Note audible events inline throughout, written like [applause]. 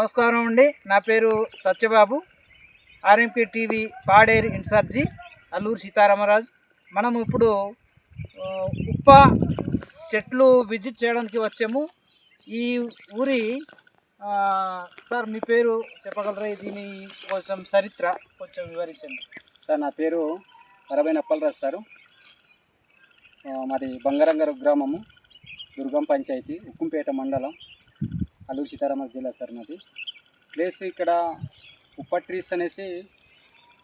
నమస్కారం అండి. నా పేరు Satyababu. RMP TV Paderu incharge Alluri Sitaramaraju. మనం ఇప్పుడు ఉప్ప చెట్లు విజిట్ చేయడానికి వచ్చాము. ఈ ఊరి సార్ మీ పేరు చెప్పగలరా? దీని కొంచెం చరిత్ర కొంచెం వివరించండి. సార్ నా పేరు వరబైన అప్పలరాజు సారు. మాది బంగారంగారు గ్రామము దుర్గం పంచాయతీ ఉక్కుంపేట మండలం. అల్లూరు సీతారామ జిల్లా సార్ మాది. ప్లేస్ ఇక్కడ ఉప్ప ట్రీస్ అనేసి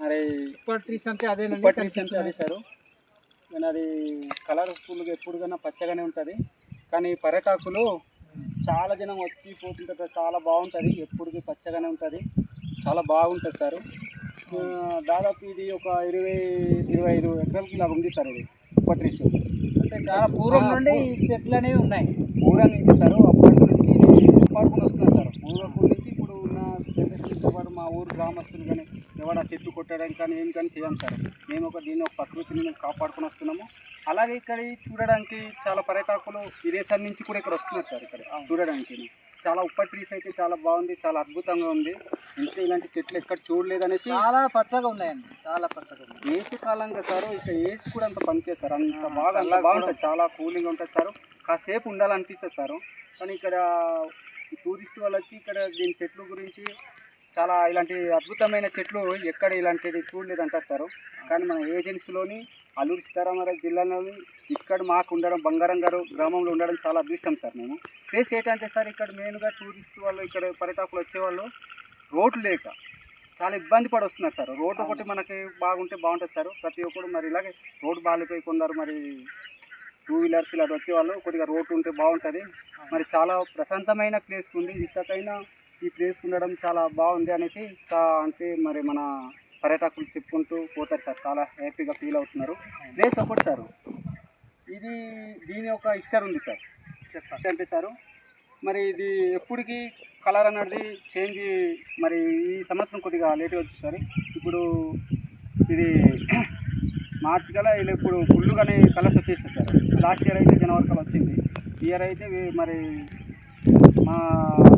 మరి ఉప్ప ట్రీస్ అంటే అదేనండి ఉప్ప ట్రీస్ అంటే అది సారు. కానీ అది కలర్ఫుల్గా ఎప్పుడు కన్నా పచ్చగానే ఉంటుంది. కానీ పర్యటకులు చాలా జనం వచ్చి పోతుంటారు చాలా బాగుంటుంది. ఎప్పుడుకి పచ్చగానే ఉంటుంది. చాలా బాగుంటుంది సార్. దాదాపు ఇది ఒక ఇరవై ఇరవై ఐదు ఎకరాలకి ఇలా ఉంది సార్ ఇది ఉప్ప ట్రీస్. అంటే చాలా పూర్వం నుండి ఈ చెట్లు అనేవి ఉన్నాయి. పూర్వం నుంచి సార్ అప్పటి నుంచి ఇది కాపాడుకుని వస్తున్నారు సార్ పూర్వపు నుంచి ఇప్పుడు ఉన్న జనరేషన్తో పాటు మా ఊరు గ్రామస్తులు కానీ ఎవరు ఆ చెట్టు కొట్టడానికి కానీ ఏం కానీ చేయం సార్. మేము ఒక దీన్ని ఒక ప్రకృతిని మేము కాపాడుకుని వస్తున్నాము. అలాగే ఇక్కడ చూడడానికి చాలా పర్యాటకులు విదేశాల నుంచి కూడా ఇక్కడ వస్తున్నారు సార్ ఇక్కడ చూడడానికి. చాలా ఉప్ప ట్రీస్ అయితే చాలా బాగుంది చాలా అద్భుతంగా ఉంది. ఇంకా ఇలాంటి చెట్లు ఎక్కడ చూడలేదనేసి చాలా పచ్చగా ఉన్నాయండి చాలా పచ్చగా ఉన్నాయి. ఏసీ కాలంగా సార్ ఇక్కడ ఏసీ కూడా అంత పనిచేస్తారు అంత బాగా అంత బాగుంటుంది చాలా కూలింగ్ ఉంటుంది సార్. కాసేపు ఉండాలనిపిస్తుంది సార్. కానీ ఇక్కడ టూరిస్ట్ వాళ్ళు వచ్చి ఇక్కడ దీని చెట్లు గురించి చాలా ఇలాంటి అద్భుతమైన చెట్లు ఎక్కడ ఇలాంటిది చూడలేదు అంటారు సార్. కానీ మన ఏజెన్సీలోని అల్లూరు సీతారామరాజు జిల్లాలోని ఇక్కడ మాకు ఉండడం బంగారం గారు గ్రామంలో ఉండడం చాలా అదృష్టం సార్ మేము. ప్లేస్ ఏంటంటే సార్ ఇక్కడ మెయిన్గా టూరిస్ట్ వాళ్ళు ఇక్కడ పర్యాటకులు వచ్చేవాళ్ళు రోడ్లు లేక చాలా ఇబ్బంది పడి వస్తున్నారు సార్. రోడ్డు ఒకటి మనకి బాగుంటే బాగుంటుంది సార్. ప్రతి ఒక్కరు మరి ఇలాగే రోడ్డు బాగాలిపోయి కొందరు మరి టూ వీలర్స్ ఇలా వచ్చేవాళ్ళు కొద్దిగా రోడ్డు ఉంటే బాగుంటుంది. మరి చాలా ప్రశాంతమైన ప్లేస్ ఉంది. ఇంతకైనా ఈ ప్లేస్ ఉండడం చాలా బాగుంది అనేసి అంటే మరి మన పర్యాటకులు చెప్పుకుంటూ పోతారు సార్. చాలా హ్యాపీగా ఫీల్ అవుతున్నారు. ప్లేస్ ఒకటి సార్. ఇది దీని ఒక హిస్టర్ ఉంది సార్. చెప్తా అంటే సారు మరి ఇది ఎప్పటికీ కలర్ అనేది చేంజ్ మరి ఈ సంవత్సరం కొద్దిగా లేట్గా వచ్చి సార్. ఇప్పుడు ఇది [clears throat] మార్చి కల్లా వీళ్ళు ఇప్పుడు ఫుల్గానే కలర్స్ వచ్చేస్తాయి సార్. లాస్ట్ ఇయర్ అయితే జనవరి కల్లా వచ్చింది. ఇయర్ అయితే మరి మా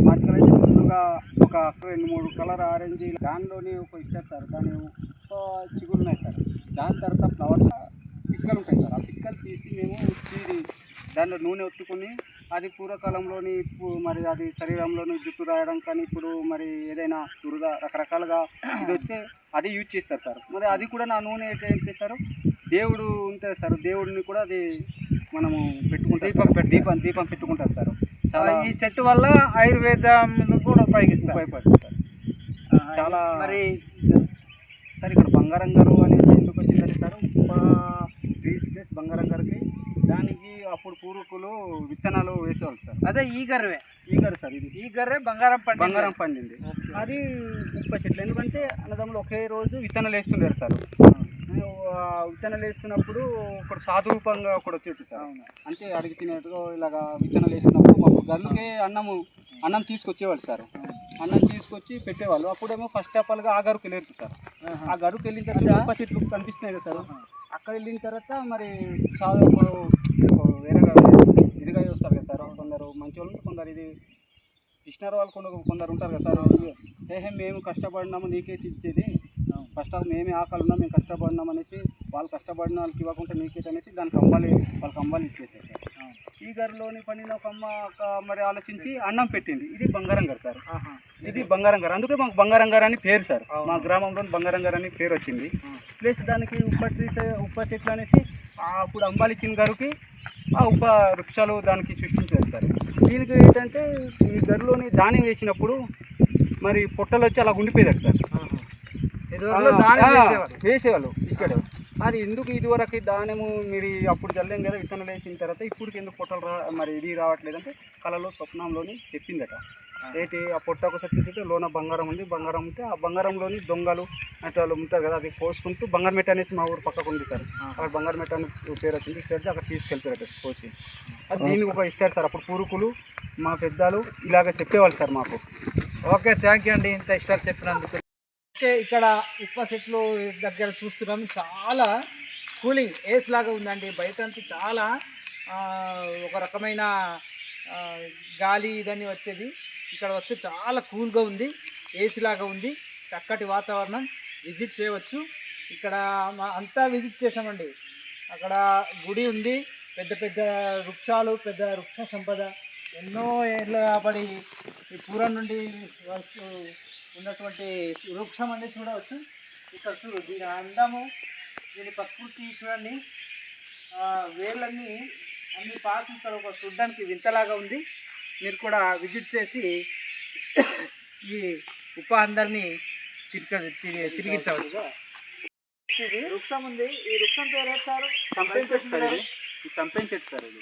మార్చి కల్లా అయితే ఫుల్గా ఒక రెండు మూడు కలర్ ఆరెంజ్ దానిలోనే ఒక ఇస్తారు సార్. దాని ఒక చిగురు ఉన్నాయి సార్. దాని తర్వాత ఫ్లవర్స్ పిక్కలు ఉంటాయి సార్. ఆ పిక్కలు తీసి మేము చీరి దాంట్లో నూనె ఒత్తుకొని అది పూర్వకాలంలోని మరి అది శరీరంలోని జుట్టు రాయడం కానీ ఇప్పుడు మరి ఏదైనా దురద రకరకాలుగా ఇది వస్తే అది యూజ్ చేస్తారు సార్. మరి అది కూడా నా నూనె ఏం చేస్తారు దేవుడు ఉంటుంది సార్ దేవుడిని కూడా అది మనము పెట్టుకుంటాం దీపం దీపం దీపం పెట్టుకుంటారు సార్. చాలా ఈ చెట్టు వల్ల ఆయుర్వేదం కూడా ఉపయోగిస్తారు ఉపయోగపడుతుంది చాలా మరి సార్ ఇక్కడ బంగారం గారు అనేది ఎందుకు వచ్చిందంటే సార్ ప్లేస్ బంగారం గారికి దానికి అప్పుడు పూర్వకులు విత్తనాలు వేసేవాళ్ళు సార్. అదే ఈ గర్వే. ఈ గారు సార్ ఇది. ఈ గర్రే బంగారం పండి బంగారం పండింది. అది ఉప్ప చెట్లు. ఎందుకంటే అన్నదమ్ములు ఒకే రోజు విత్తనాలు వేస్తుంటారు సార్. విత్తనాలు వేస్తున్నప్పుడు ఒకడు సాధు రూపంగా ఒకడు వచ్చేట్టు సార్. అంటే అడిగి తినేట్టుగా ఇలాగా విత్తనాలు వేస్తున్నప్పుడు మాకు గల్లుకే అన్నము. అన్నం తీసుకొచ్చేవాళ్ళు సార్. అన్నం తీసుకొచ్చి పెట్టేవాళ్ళు. అప్పుడేమో ఫస్ట్ ఆఫ్ ఆల్గా ఆ గరుకు వెళ్ళారు సార్. ఆ గరుకు వెళ్ళిన తర్వాత చెట్లు కనిపిస్తున్నాయి కదా సార్. అక్కడ వెళ్ళిన తర్వాత మరి ఇప్పుడు వేరేగా ఇదిగా వస్తారు కదా సార్. కొందరు మంచి వాళ్ళు కొందరు ఇది కృష్ణారు వాళ్ళు కొందరు కొందరు ఉంటారు కదా సార్. ఏహే మేము కష్టపడినాము నీకే ఇచ్చేది ఫస్ట్ ఆఫ్ మేమే ఆకలి ఉన్నాం మేము కష్టపడినాం అనేసి వాళ్ళు కష్టపడిన వాళ్ళకి ఇవ్వకుంటే నీకే అనేసి దానికి అమ్మాలి వాళ్ళకి అమ్మాలి ఇచ్చేసారు సార్ ఈ గరిలోని పండిన ఒక అమ్మ ఒక మరి ఆలోచించి అన్నం పెట్టింది. ఇది బంగారం గారు సార్. ఇది బంగారం గారు. అందుకే మాకు బంగారం గారు అని పేరు సార్. మా గ్రామంలో బంగారం గారు అని పేరు వచ్చింది. ప్లస్ దానికి ఉప్ప ట్రీస్ ఉప్ప చెట్లు అనేసి అప్పుడు అంబాలిచ్చిన గారికి ఆ ఉప వృక్షాలు దానికి సృష్టించారు సార్. దీనికి ఏంటంటే ఈ గరిలోని ధాన్యం వేసినప్పుడు మరి పొట్టలు వచ్చి అలా ఉండిపోయేది సార్. వేసేవాళ్ళు. ఇక్కడ. అది ఎందుకు ఇదివరకు ధాన్యము మీరు అప్పుడు చల్లాం కదా విత్తనాలు వేసిన తర్వాత ఇప్పుడు ఎందుకు పొట్టలు రా మరి ఇది రావట్లేదు అంటే కళలో స్వప్నంలోని చెప్పిందట. ఏంటి ఆ పొట్ట ఒకసారి చూస్తే లోన బంగారం ఉంది బంగారం ఉంటే ఆ బంగారంలోని దొంగలు అంటే వాళ్ళు ఉంటారు కదా అది కోసుకుంటూ బంగారు మెట్ట అనేసి మా ఊరు పక్కకు ఉంది సార్ అక్కడ బంగారు మెట్ట అని పేరు వచ్చింది ఇక్కడ అక్కడ తీసుకెళ్తారట కోసి. అది దీనికి ఒక ఇస్తారు సార్ అప్పుడు పూరుకులు మా పెద్దలు ఇలాగ చెప్పేవాళ్ళు సార్ మాకు. ఓకే థ్యాంక్ యూ అండి ఇంత ఇష్టాలు చెప్పినందుకు. ఓకే ఇక్కడ ఉప్ప చెట్లు దగ్గర చూస్తున్నాం. చాలా కూలింగ్ ఏస్ లాగా ఉందండి. బయట అంతా చాలా ఒక రకమైన గాలి ఇదని వచ్చేది. ఇక్కడ వస్తే చాలా కూల్గా ఉంది ఏసీ లాగా ఉంది. చక్కటి వాతావరణం విజిట్ చేయవచ్చు. ఇక్కడ అంతా విజిట్ చేసామండి అక్కడ గుడి ఉంది పెద్ద పెద్ద వృక్షాలు పెద్ద వృక్ష సంపద. ఎన్నో ఏళ్ళ కాబట్టి ఈ పూరం నుండి ఉన్నటువంటి వృక్షం అనేది చూడవచ్చు. ఇక్కడ చూడు దీని అందము దీని ప్రకృతి చూడండి. ఆ, వేర్లన్నీ అన్ని పాకి ఇక్కడ ఒక చూడ్డానికి వింతలాగా ఉంది. మీరు కూడా విజిట్ చేసి ఈ ఉప అందరినీ తిరిగి తిరిగి తిరిగించవచ్చు. ఇది వృక్షం ఉంది. ఈ వృక్షం పేరు ఏంటి సార్? చంపేం చెట్టు సార్ ఇది. ఇది చంపేం చెట్టు సార్ ఇది.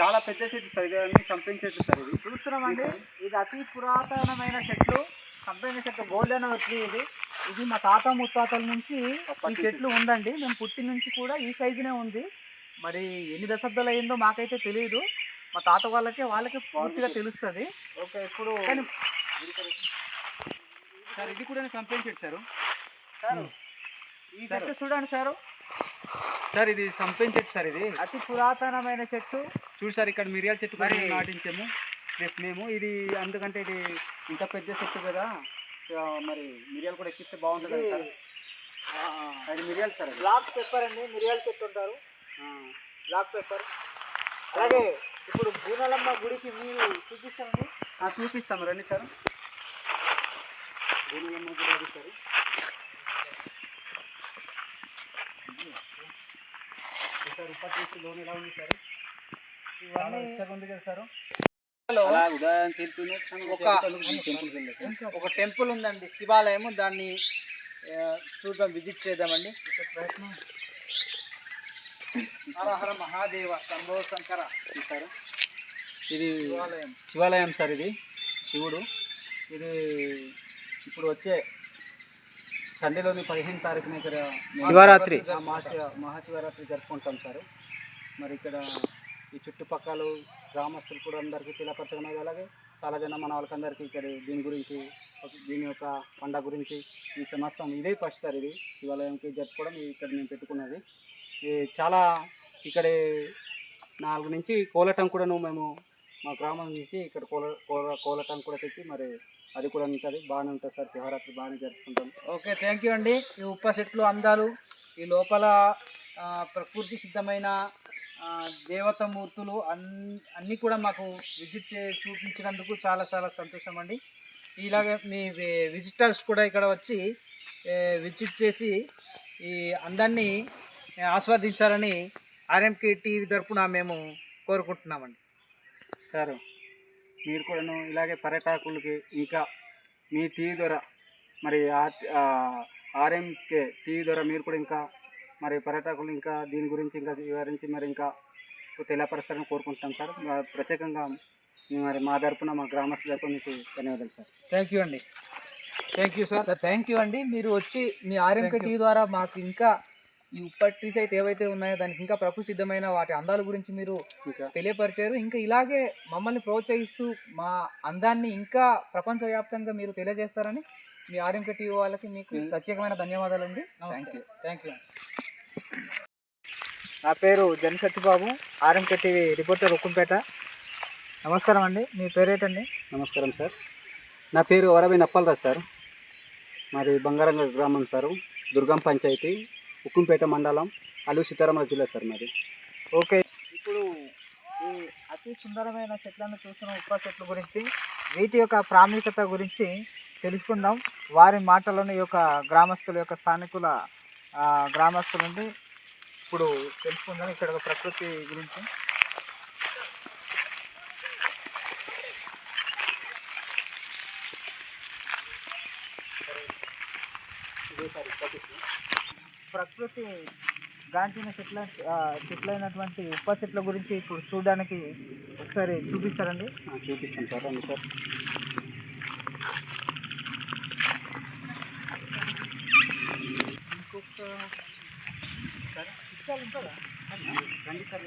చాలా పెద్ద చెట్టు సార్ ఇది. అన్ని చంపేం చెట్టు సార్ ఇది. చూస్తున్నామండి. ఇది అతి పురాతనమైన చెట్లు. కంపెనీ చెట్టు గోల్డెన్ ట్రీ ఇది. ఇది మా తాత ముత్తాతల నుంచి ఈ చెట్లు ఉందండి. మేము పుట్టి నుంచి కూడా ఈ సైజునే ఉంది. మరి ఎన్ని దశాబ్దాలు అయిందో మాకైతే తెలియదు మా తాత వాళ్ళకి వాళ్ళకి పూర్తిగా తెలుస్తుంది. ఓకే ఇప్పుడు సార్ ఇది కూడా చంపేం చెట్టు సార్ సార్ ఈ చెట్టు చూడండి సార్. సార్ ఇది చంపేం చెట్టు సార్ ఇది. అతి పురాతనమైన చెట్టు. చూడు సార్ ఇక్కడ మిరియాల చెట్టు నాటించాము. రేపు మేము ఇది అందుకంటే ఇది ఇంత పెద్ద చెట్టు కదా. మరి మిరియాలు కూడా ఎక్కిస్తే బాగుంటుంది కదా సార్ అది మిరియాలు సార్ బ్లాక్ పెప్పర్ అండి మిరియాల చెట్టు ఉంటారు. బ్లాక్ పెప్పర్ అలాగే ఇప్పుడు బూనలమ్మ గుడికి మీరు చూపిస్తామండి చూపిస్తాము రండి సార్. భూములమ్మ కూడా అది సార్. సార్ ఉపాధి లోన్ ఎలా ఉంది సార్? ఇవన్నీ ఉంది కదా సార్. ఒక- టెంపుల్ ఉందండి. శివాలయము. దాన్ని చూద్దాం విజిట్ చేద్దామండి. ప్రయత్నం హర హర మహాదేవ శంభో శంకర. సార్ ఇది శివాలయం. శివాలయం సార్ ఇది. శివుడు. ఇది ఇప్పుడు వచ్చే సండేలోని పదిహేను తారీఖున ఇక్కడ శివరాత్రి. మహాశివ మహాశివరాత్రి జరుపుకుంటాం సార్. మరి ఇక్కడ ఈ చుట్టుపక్కల గ్రామస్తులు కూడా అందరికీ పిలపరచడం అలాగే చాలా జనం మన వాళ్ళకందరికీ ఇక్కడ దీని గురించి దీని యొక్క పండగ గురించి ఈ సంవత్సరం ఇదే ఫస్ట్ సార్ ఇది. శివాలయంకి జరుపుకోవడం ఇక్కడ మేము పెట్టుకున్నది. చాలా ఇక్కడ నాలుగు నుంచి కోలటం కూడాను మేము మా గ్రామం నుంచి ఇక్కడ కోల కోల కోలటం కూడా తెచ్చి మరి అది కూడా ఉంటుంది. బాగానే ఉంటుంది సార్. శివరాత్రి బాగానే జరుపుకుంటాం. ఓకే థ్యాంక్ యూ అండి. ఈ ఉప్ప చెట్లు అందాలు ఈ లోపల ప్రకృతి సిద్ధమైన ఆ, మూర్తులు అన్ అన్నీ కూడా మాకు విజిట్ చే చూపించినందుకు చాలా చాలా సంతోషం అండి. ఇలాగే మీ విజిటర్స్ కూడా ఇక్కడ వచ్చి విజిట్ చేసి ఈ అందాన్ని ఆస్వాదించాలని ఆర్ఎంకే టీవీ తరఫున మేము కోరుకుంటున్నామండి. సార్ మీరు కూడాను ఇలాగే పర్యాటకులకి ఇంకా మీ టీవీ ద్వారా మరి ఆర్ఎంకే టీవీ ద్వారా మీరు కూడా ఇంకా మరి పర్యాటకులు ఇంకా దీని గురించి ఇంకా వివరించి మరి ఇంకా తెలియపరుస్తారని కోరుకుంటున్నాం సార్. మా- ప్రత్యేకంగా మరి మా తరపున మా గ్రామస్తుల తరపున మీకు ధన్యవాదాలు సార్. థ్యాంక్ యూ అండి. Thank you sir. Sir thank you అండి. మీరు వచ్చి మీ ఆర్ఎంకే టీ ద్వారా మాకు ఇంకా ఈ ఉప్పటి ట్రీస్ అయితే ఏవైతే ఉన్నాయో దానికి ఇంకా ప్రకృతిసిద్ధమైన వాటి అందాల గురించి మీరు తెలియపరిచారు. ఇంకా ఇలాగే మమ్మల్ని ప్రోత్సహిస్తూ మా అందాన్ని ఇంకా ప్రపంచవ్యాప్తంగా మీరు తెలియజేస్తారని మీ ఆర్ఎంకే టీవీ వాళ్ళకి మీకు ప్రత్యేకమైన ధన్యవాదాలండి. థ్యాంక్ యూ థ్యాంక్ యూ నా పేరు Janashakti Babu RMK TV reporter Ukkumpeta. నమస్కారం అండి. మీ పేరేటండి? నమస్కారం సార్. నా పేరు వరవి నప్పలరాజ్ సార్. మాది బంగారంగ గ్రామం సార్. దుర్గం పంచాయతీ ఉక్కుంపేట మండలం అల్లు సీతారామరాజు జిల్లా సార్ మాది. ఓకే. ఇప్పుడు ఈ అతి సుందరమైన చెట్లను చూస్తున్న ఉప్ప చెట్ల గురించి వీటి యొక్క ప్రాముఖ్యత గురించి తెలుసుకుందాం. వారి మాటలను ఈ యొక్క గ్రామస్తుల యొక్క స్థానికుల గ్రామస్తుల నుండి ఇప్పుడు తెలుసుకుందాం ఇక్కడ ఒక ప్రకృతి గురించి. ప్రకృతి గాంచిన చెట్ల చెట్లైనటువంటి ఉప చెట్ల గురించి ఇప్పుడు చూడడానికి ఒకసారి చూపిస్తారండి. చూపిస్తాను సార్ అండి సార్ ఇంకొక సరే, చిట్కాలు ఉంటుందా రండి సార్ ఇలా వెళ్దామని ఇట్లాగా మాట్లాడుకుని ఇద్దాం, ముందు వెళ్తాం. నాకు ముప్పై ఆరు అంటే బాబాయ్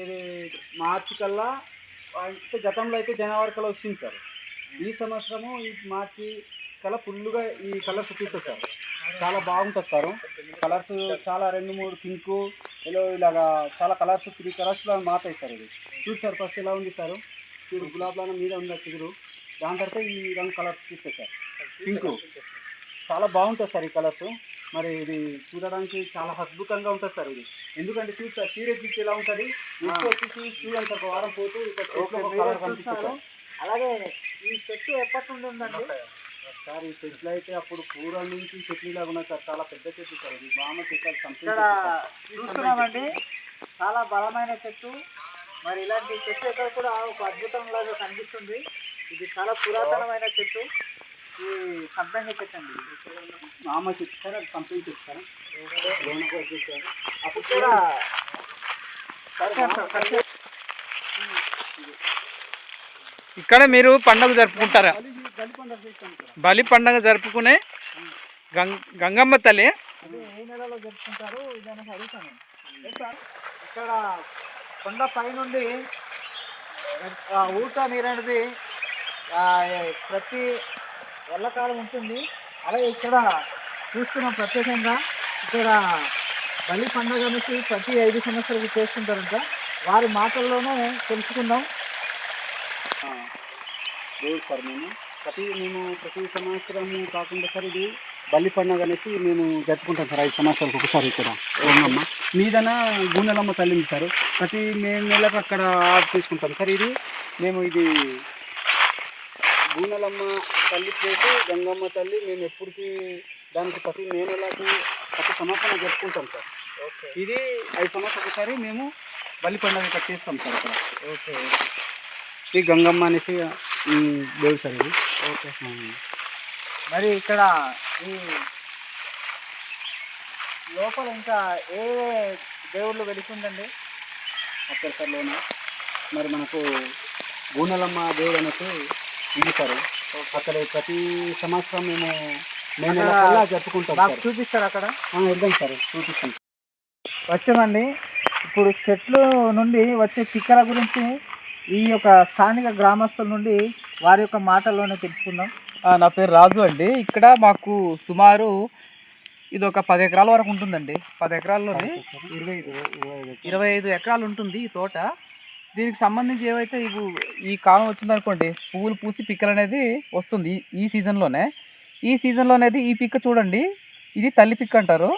ఇది మార్చి కల్లా అంటే గతంలో అయితే జనవరి కల్లా వచ్చింది సార్. ఈ సంవత్సరము ఈ మార్చి కల్లా ఫుల్గా ఈ కలర్స్ చూపిస్తుంది సార్ చాలా బాగుంటుంది సార్. కలర్స్ చాలా రెండు మూడు పింకు ఇలా ఇలాగా చాలా కలర్స్ త్రీ కలర్స్లో మారుతాయి సార్ ఇది చూడు సార్ ఫస్ట్ ఎలా ఉంది సార్. చూడు గులాబ్లాన మీద ఉంది చిగురు దాని తర్వాత ఈ రెండు కలర్స్ చూస్తాయి సార్ పింకు. చాలా బాగుంటుంది సార్ ఈ కలర్స్. మరి ఇది చూడడానికి చాలా అద్భుతంగా ఉంటుంది సార్ ఇది. ఎందుకంటే చూస్తే సీరియస్ ఇచ్చి ఎలా ఉంటుంది? వచ్చేసి చూడండి ఒక వారం పోతే ఇక్కడ. అలాగే ఈ చెట్టు ఎప్పటి నుండి ఉందండి? సార్ ఈ చెట్లు అయితే అప్పుడు పూర్వం నుంచి చెట్లు ఇలాగా ఉన్నాయి సార్. చాలా పెద్ద చెట్లు సార్. ఇది బామ చెట్లు చూస్తున్నామండి. చాలా బలమైన చెట్టు. మరి ఇలాంటి చెట్టు ఎక్కడ కూడా ఒక అద్భుతం లాగా కనిపిస్తుంది. ఇది చాలా పురాతనమైన చెట్టు. ఈ కంపెనీ చెట్టు అండి. మామ చెట్టు సార్ అది కంపెనీ చెట్టు సార్. అప్పుడు ఇక్కడ ఇక్కడ మీరు పండుగ జరుపుకుంటారా? పండుగ బలి పండుగ జరుపుకునే గంగ గంగమ్మ తల్లి. అది ఏ నెలలో ఇక్కడ కొండ పైనుండి ఊట నీరు అనేది ప్రతి ఎల్లకాలం ఉంటుంది. అలాగే ఇక్కడ చూస్తున్నాం ప్రత్యేకంగా. ఇక్కడ బలి పండుగ ప్రతి ఐదు సంవత్సరాలు చేస్తుంటారంట వారి మాటల్లోనే తెలుసుకుందాం. లేదు సార్ మేము. ప్రతి మేము ప్రతి సంవత్సరం కాకుండా సార్ ఇది బల్లి పండుగ అనేసి మేము జరుపుకుంటాం సార్ ఐదు సంవత్సరాలకు ఒకసారి ఇక్కడ. ఓమమ్మ మీదన గుండెలమ్మ తల్లింది సార్. ప్రతి మే నెలకు అక్కడ ఆర్డర్ తీసుకుంటాం సార్ ఇది. మేము ఇది గూనెలమ్మ తల్లి ప్లేస్ గంగమ్మ తల్లి మేము ఎప్పటికీ దానికి ప్రతి మే నెలకు ప్రతి సంవత్సరం జరుపుకుంటాం సార్. ఇది ఐదు సంవత్సరాలు ఒకసారి మేము బల్లి పండుగ ఇక్కడ చేస్తాం సార్ ఇక్కడ. ఓకే. ఈ గంగమ్మ అనేసి దేవుడు సార్ ఇది. ఓకే. మరి ఇక్కడ ఈ లోపల ఇంకా ఏ దేవుళ్ళు వెలిసిందండి? అక్కడ సార్ లోన. మరి మనకు గూనెలమ్మ దేవుడు అనేసి ఉంది సార్. అక్కడ ప్రతి సంవత్సరం మేము జరుపుకుంటాం మాకు సార్. చూపిస్తారు అక్కడ? వెళ్దాం సార్ చూపిస్తాం. వచ్చామండి. ఇప్పుడు చెట్లు నుండి వచ్చే పిక్కల గురించి ఈ యొక్క స్థానిక గ్రామస్తుల నుండి వారి యొక్క మాటల్లోనే తెలుసుకుందాం. ఆ, నా పేరు రాజు అండి. ఇక్కడ మాకు సుమారు ఇది ఒక పది ఎకరాల వరకు ఉంటుందండి. పది ఎకరాల్లోనే ఇరవై ఐదు ఇరవై ఐదు ఎకరాలు. ఉంటుంది ఈ తోట. దీనికి సంబంధించి ఏవైతే ఇవి ఈ కాలం వచ్చిందనుకోండి పువ్వులు పూసి పిక్కలు అనేది వస్తుంది ఈ- ఈ సీజన్లోనే. ఈ సీజన్లో అనేది ఈ పిక్క చూడండి. ఇది తల్లి పిక్క అంటారు.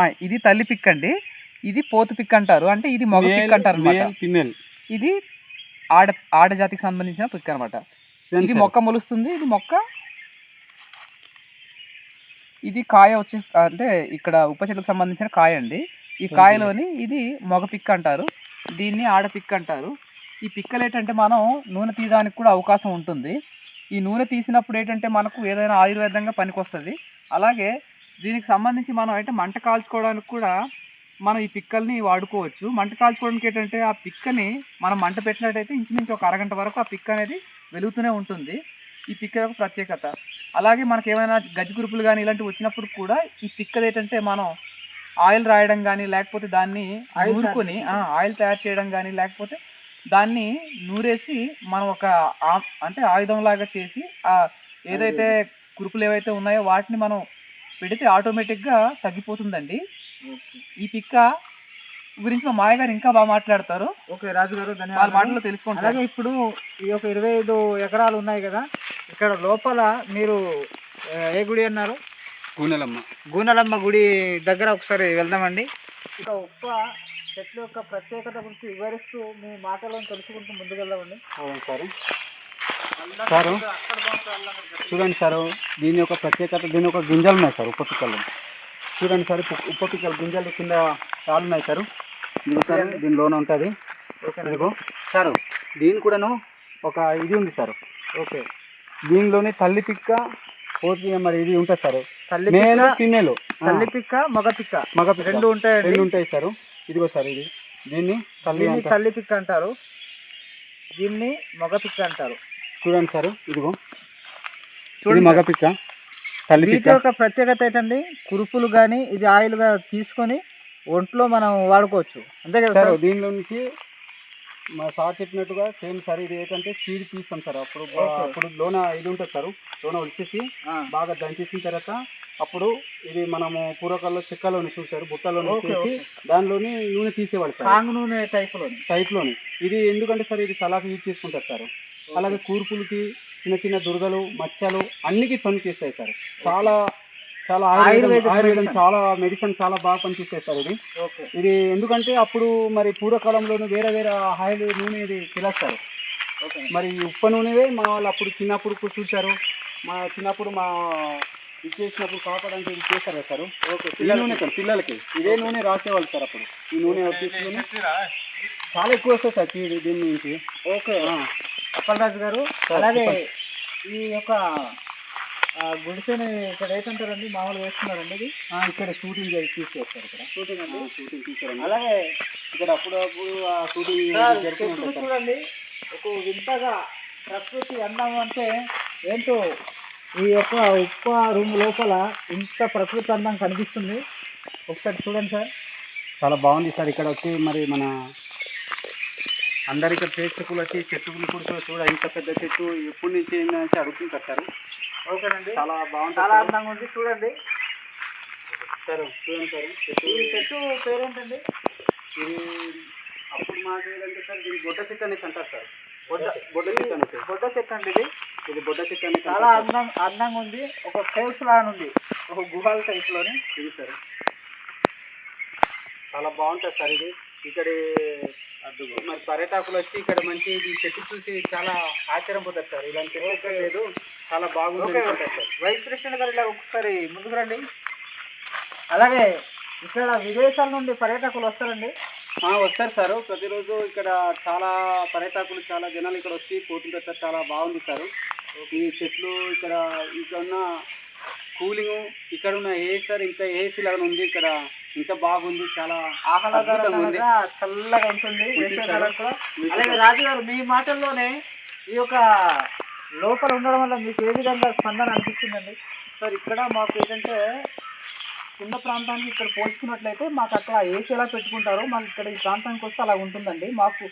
ఆ, ఇది తల్లి పిక్క అండి. ఇది పోతు పిక్క అంటారు. అంటే ఇది మగ పిక్క అంటారు ఫిమేల్. ఇది ఆడ ఆడ జాతికి సంబంధించిన పిక్ అనమాట ఇది మొక్క మొలుస్తుంది. ఇది మొక్క ఇది కాయ వచ్చేసి అంటే ఇక్కడ ఉప చెట్లకు సంబంధించిన కాయ అండి. ఈ కాయలోని ఇది మగ పిక్ అంటారు. దీన్ని ఆడ పిక్ అంటారు. ఈ పిక్కలు ఏంటంటే మనం నూనె తీయడానికి కూడా అవకాశం ఉంటుంది. ఈ నూనె తీసినప్పుడు ఏంటంటే మనకు ఏదైనా ఆయుర్వేదంగా పనికొస్తుంది. అలాగే దీనికి సంబంధించి మనం అంటే మంట కాల్చుకోవడానికి కూడా మనం ఈ పిక్కల్ని వాడుకోవచ్చు. మంట కాల్చుకోవడానికి ఏంటంటే ఆ పిక్కని మనం మంట పెట్టినట్టయితే ఇంచుమించు ఒక అరగంట వరకు ఆ పిక్క అనేది వెలుగుతూనే ఉంటుంది. ఈ పిక్క యొక్క ప్రత్యేకత. అలాగే మనకి ఏమైనా గజ్జిగురుపులు కానీ ఇలాంటివి వచ్చినప్పుడు కూడా ఈ పిక్కది ఏంటంటే మనం ఆయిల్ రాయడం కానీ లేకపోతే దాన్ని ఆ, ఆయిల్ తయారు చేయడం కానీ లేకపోతే దాన్ని నూరేసి మనం ఒక ఆ- అంటే ఆయుధం లాగా చేసి ఆ ఏదైతే కురుపులు ఏవైతే ఉన్నాయో వాటిని మనం పెడితే ఆటోమేటిక్గా తగ్గిపోతుందండి. ఈ పిక్క గురించి మా మాయ గారు ఇంకా బాగా మాట్లాడతారు. ఓకే రాజు గారు వాళ్ళ ధన్యవాదాలు మాటల్లో తెలుసుకుంటారు. అలాగే ఇప్పుడు ఈ యొక్క ఇరవై ఐదు ఎకరాలు ఉన్నాయి కదా ఇక్కడ లోపల మీరు ఏ గుడి అన్నారు? గూనెలమ్మ. గూనలమ్మ గుడి దగ్గర ఒకసారి వెళ్దామండి. ఇక ఉప్ప చెట్ల యొక్క ప్రత్యేకత గురించి వివరిస్తూ మీ మాటలను తెలుసుకుంటూ ముందుకు వెళ్దామండి అవును సార్. సారు చూడండి సార్ దీని యొక్క ప్రత్యేకత దీని యొక్క గింజలు ఉన్నాయి సార్ ఉప్పు పిక్కలు చూడండి సార్ ఉప్పు- ఉప్పు పిక్కలు గింజలు కింద రాళ్ళు ఉన్నాయి సార్. ఇదిగో సార్ దీనిలోనే ఉంటుంది. ఇదిగో సార్ దీని కూడాను ఒక ఇది ఉంది సార్. ఓకే. దీనిలోని తల్లి పిక్క పోతి మరి ఇది ఉంటుంది సార్. తల్లి పిక్క ఫిమేల్. తల్లి పిక్క మగ పిక్క. మగ పిక్క. రెండు ఉంటాయండి. రెండు ఉంటాయి సార్. ఇదిగో సార్ ఇది. దీన్ని తల్లి దీన్ని అంటారు. తల్లి పిక్క అంటారు. దీన్ని మగ పిక్క అంటారు. చూడండి సార్ ఇదిగో. ఇది మగ పిక్క? తల్లి వీటి పిక్క? యొక్క ప్రత్యేకత ఏంటండి? కురుపులు కానీ ఇది ఆయిల్గా తీసుకొని ఒంట్లో మనం వాడుకోవచ్చు. అంతే కదా సార్ సార్? దీనిలో నుంచి మా సార్ చెప్పినట్టుగా సేమ్ సార్ ఇది ఏంటంటే చీడి తీస్తాం సార్ అప్పుడు బా-. అప్పుడు లోన ఇది ఉంటుంది సార్. లోన ఒలిచేసి బాగా దంచేసిన తర్వాత అప్పుడు ఇది మనము పూర్వకాలంలో చెక్కలోని చూసారు బుట్టలోని Okay, తీసి దానిలోని నూనె తీసేవాడు సార్. కాంగు నూనె టైప్లో సైట్లోని ఇది ఎందుకంటే సార్ ఇది తలాకి యూజ్ చేసుకుంటారు సార్. అలాగే కూర్పులకి చిన్న చిన్న దురదలు మచ్చలు అన్నికి పనిచేస్తాయి సార్. చాలా చాలా ఆయుర్వేదం. చాలా మెడిసిన్ చాలా బాగా పనిచేస్తాయి సార్ ఇది. ఓకే. ఇది ఎందుకంటే అప్పుడు మరి పూర్వకాలంలోనూ వేరే వేరే ఆయిల్ నూనె ఇది ఓకే. మరి ఈ ఉప్ప నూనెవే మా వాళ్ళు అప్పుడు చిన్నప్పుడు చూశారు. మా చిన్నప్పుడు మా ఇది చేసినప్పుడు కాపాడానికి ఇది చేస్తారు కదా సార్. ఓకే. ఈ నూనె సార్. పిల్లలకి. ఇదే నూనె రాసేవాళ్ళు సార్ అప్పుడు. ఈ నూనె తీసుకుని చాలా ఎక్కువ వస్తుంది సార్ దీని నుంచి. ఓకే. అప్పలరాజు గారు అలాగే. ఈ యొక్క గుడిసెని ఇక్కడ ఏంటంటారండి? మామూలుగా వేస్తున్నారండి ఇది? ఇక్కడ షూటింగ్ తీసుకొస్తారు ఇక్కడ. షూటింగ్ అండి. షూటింగ్ తీసారండి. అలాగే ఇక్కడ అప్పుడప్పుడు ఆ షూటింగ్ చెట్లు. చూడండి. ఒక వింతగా ప్రకృతి అందం అంటే ఏంటో? ఈ యొక్క ఉప్ప రూమ్ లోపల ఇంత ప్రకృతి అందం కనిపిస్తుంది. ఒకసారి చూడండి సార్. చాలా బాగుంది సార్. ఇక్కడ వచ్చి మరి మన అందరు ఇక్కడ ప్రేక్షకులు వచ్చి చెట్టు కూడా చూడ ఇంత పెద్ద చెట్టు ఎప్పటి నుంచి అడుగుతుంటారు సార్. ఓకేనండి. చాలా బాగుంటుంది. చాలా సార్. అందంగా ఉంది. చూడండి. సార్ చూడండి సార్. చెట్టు ఈ చెట్టు పేరేంటండి? ఇది అప్పుడు మాకు ఏంటంటే సార్ దీన్ని బొడ్డ చెట్టు అనేసి అంటారు సాసార్ బొడ్డ బొడ్డ చెట్టు అనేసి. బొడ్డ చెట్టు అండి ఇది. ఇది బొడ్డ చెట్టు అనేసి చాలా సార్. అందం అందంగా ఉంది. ఒక కేవ్స్ లాగా ఉంది. ఒక గుహాల టైప్లోని ఇది సార్. చాలా బాగుంటుంది సార్ ఇది. ఇక్కడ మరి పర్యాటకులు వచ్చి ఇక్కడ మంచి ఈ చెట్టు చూసి చాలా ఆశ్చర్యపోతారు సార్. ఇలాంటి లేదు. చాలా బాగుంది వైస్ ప్రెసిడెంట్ గారు ఇలా ఒకసారి ముందుకు రండి. అలాగే ఇక్కడ విదేశాల నుండి పర్యాటకులు వస్తారండి. ఆ, వస్తారు సార్. ప్రతిరోజు ఇక్కడ చాలా పర్యాటకులు చాలా జనాలు ఇక్కడ వచ్చి పోతుంటారు సార్ చాలా బాగుంది సార్. ఈ చెట్లు ఇక్కడ ఇక్కడ ఉన్న కూలింగ్ ఇక్కడ ఉన్న ఏ సార్ ఇంత ఏసీ లాగా ఉంది ఇక్కడ. ఇంత బాగుంది చాలా అద్భుతంగా ఉంది. ఆహ్లాదకరంగా చల్లగా ఉంటుంది. ఉంటుంది వేసవికాలం సార్. కూడా. అలాగే రాజు గారు మీ మాటల్లోనే ఈ యొక్క లోపల ఉండడం వల్ల మీకు ఏ విధంగా స్పందన అనిపిస్తుందండి? సార్ ఇక్కడ మాకు ఏంటంటే కింద ప్రాంతానికి ఇక్కడ పోల్చుకున్నట్లయితే మాకు అక్కడ ఏసీ ఎలా పెట్టుకుంటారో మాకు ఇక్కడ ఈ ప్రాంతానికి వస్తే అలా ఉంటుందండి. మాకు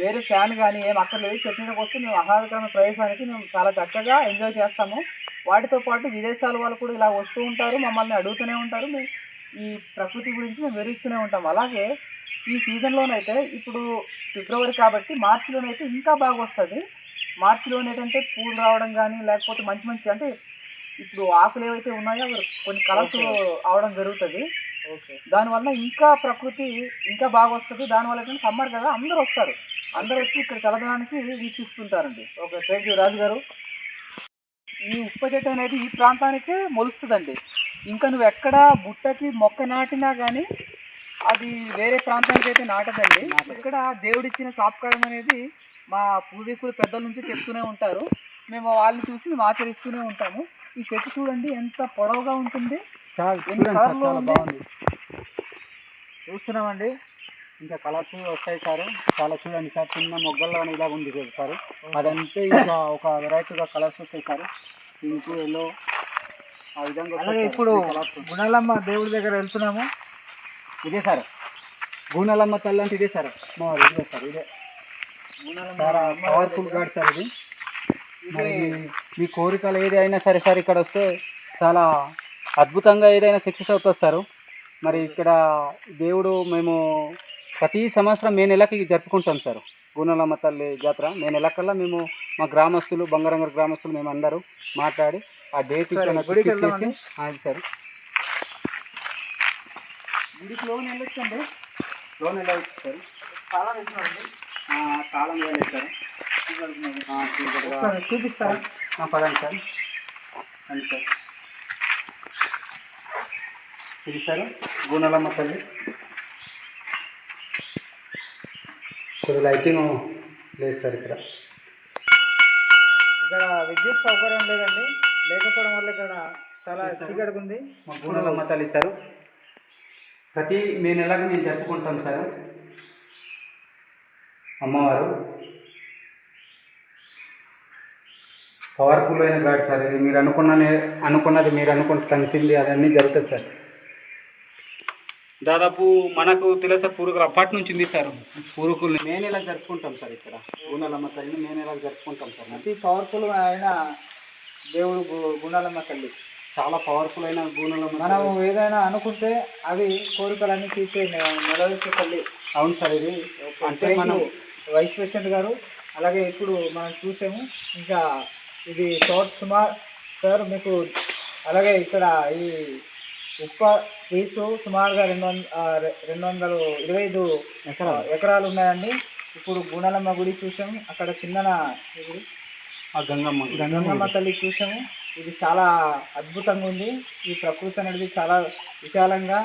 వేరే ఫ్యాన్ కానీ ఏం అక్కర్లేదు. చెట్టు వస్తే మేము ఆహ్లాదకరమైన ప్రదేశానికి మేము చాలా చక్కగా ఎంజాయ్ చేస్తాము. వాటితో పాటు విదేశాల వాళ్ళు కూడా ఇలా వస్తూ ఉంటారు మమ్మల్ని అడుగుతూనే ఉంటారు. మేము ఈ ప్రకృతి గురించి మేము వివరిస్తూనే ఉంటాం. అలాగే ఈ సీజన్లోనైతే ఇప్పుడు ఫిబ్రవరి కాబట్టి మార్చిలోనైతే ఇంకా బాగా వస్తుంది. మార్చిలోనే ఏంటంటే పూలు రావడం కానీ లేకపోతే మంచి మంచి అంటే ఇప్పుడు ఆకులు ఏవైతే ఉన్నాయో అవి కొన్ని కలర్స్ అవడం జరుగుతుంది. ఓకే. దానివల్ల ఇంకా ప్రకృతి ఇంకా బాగా వస్తుంది. దానివల్ల ఏంటంటే సమ్మర్ కదా అందరూ వస్తారు. అందరూ వచ్చి ఇక్కడ చల్లదనానికి వీక్షిస్తుంటారండి. ఓకే థ్యాంక్ యూ రాజు గారు ఈ ఉప్ప చెట్టు అనేది ఈ ప్రాంతానికే మొలుస్తుందండి. ఇంకా నువ్వు ఎక్కడ బుట్టకి మొక్క నాటినా కానీ అది వేరే ప్రాంతానికి అయితే నాటదండి ఇక్కడ దేవుడిచ్చిన సాపకారం అనేది మా పూర్వీకులు పెద్దల నుంచి చెప్తూనే ఉంటారు. మేము వాళ్ళని చూసి మేము ఆచరిస్తూనే ఉంటాము. ఈ చెట్టు చూడండి ఎంత పొడవుగా ఉంటుంది? బాగుంది. చూస్తున్నామండి. ఇంకా కలర్స్ వస్తాయి సార్. చాలా చూడండి సార్ చిన్న మొగ్గల్లో ఇలా ఉంది సార్. అదంతే ఇంకా ఒక వెరైటీగా కలర్స్ వస్తాయి సార్. పింక్ ఎల్లో ఆ విధంగా అలాగే ఇప్పుడు గుణాలమ్మ దేవుడి దగ్గర వెళ్తున్నాము. ఇదే సార్. గూనెలమ్మ తల్లి అంటే ఇదే సార్. మా ఇదే సార్ ఇదే. చాలా పవర్ఫుల్ గాడ్ సార్ ఇది మరి మీ- కోరికలు ఏది అయినా సరే సార్ ఇక్కడ వస్తే చాలా అద్భుతంగా ఏదైనా సక్సెస్ అవుతుంది సార్. మరి ఇక్కడ దేవుడు మేము ప్రతి సంవత్సరం మే నెలకి జరుపుకుంటాం సార్. గూనెలమ్మ తల్లి జాతర. మే నెలకల్లా మేము మా గ్రామస్తులు బంగారంగర్ గ్రామస్తులు మేము అందరూ మాట్లాడి ఆ డేట్ సరే, గుడికి సార్. లోన్ వెళ్ళొచ్చండి లోన్ ఇచ్చి సార్? చాలా తాళం వేయాలి సార్ చూపిస్తారా? పదండి సార్. రండి సార్. ఇది సార్ గూనెలమ్మ తల్లి. కొద్దిగా లైటింగ్ లేదు సార్ ఇక్కడ. ఇక్కడ విద్యుత్ సౌకర్యం లేదండి. లేకపోవడం వల్ల ఇక్కడ చాలా చీకటిగా ఉంది మా గూనెలమ్మ తల్లి సార్. ప్రతి మే నెలకి మేము జరుపుకుంటాం సార్. అమ్మవారు పవర్ఫుల్ అయిన గాడ్ సార్. ఇది మీరు అనుకున్న అనుకున్నది మీరు అనుకున్న కన్సిల్లి అవన్నీ జరుగుతుంది సార్. దాదాపు మనకు తెలుసా పూర్వకులు అప్పటి నుంచి ఉంది సార్. పూర్వకులు మేము ఇలా జరుపుకుంటాం సార్ ఇక్కడ? ఊనలమ్మ తల్లిని మేము ఇలా జరుపుకుంటాం సార్? అతి పవర్ఫుల్ అయిన దేవుడు గు- గుణాలమ్మ తల్లి. చాలా పవర్ఫుల్ అయిన గూనలమ్మ మనం ఏదైనా అనుకుంటే అవి కోరికలన్నీ తీర్చే నెలవేర్చే తల్లి. అవును సార్ ఇది అంటే మనం వైస్ ప్రెసిడెంట్ గారు. అలాగే ఇప్పుడు మనం చూసాము ఇంకా ఇది షార్ట్ సుమార్ సార్ మీకు అలాగే ఇక్కడ ఈ ఉప్ప పీసు సుమారుగా రెండు వంద రెండు వందలు ఇరవై ఐదు ఎకరాలు. ఎకరాలు ఉన్నాయండి. ఇప్పుడు గుణాలమ్మ గుడి చూసాము అక్కడ కిందన గంగమ్మ గంగమ్మ తల్లి చూసాము. ఇది చాలా అద్భుతంగా ఉంది. ఈ ప్రకృతి అనేది చాలా విశాలంగా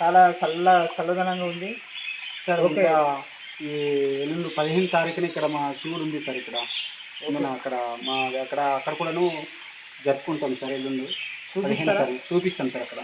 చాలా చల్ల చల్లదనంగా ఉంది. Sir okay. ఈ ఎల్లుండి పదిహేను తారీఖున ఇక్కడ మా శివుడు ఉంది సార్ ఇక్కడ. మన అక్కడ మా అక్కడ అక్కడ కూడాను జరుపుకుంటాం సార్ ఎల్లుండి. పదిహేను తారీఖు చూపిస్తాం సార్ అక్కడ.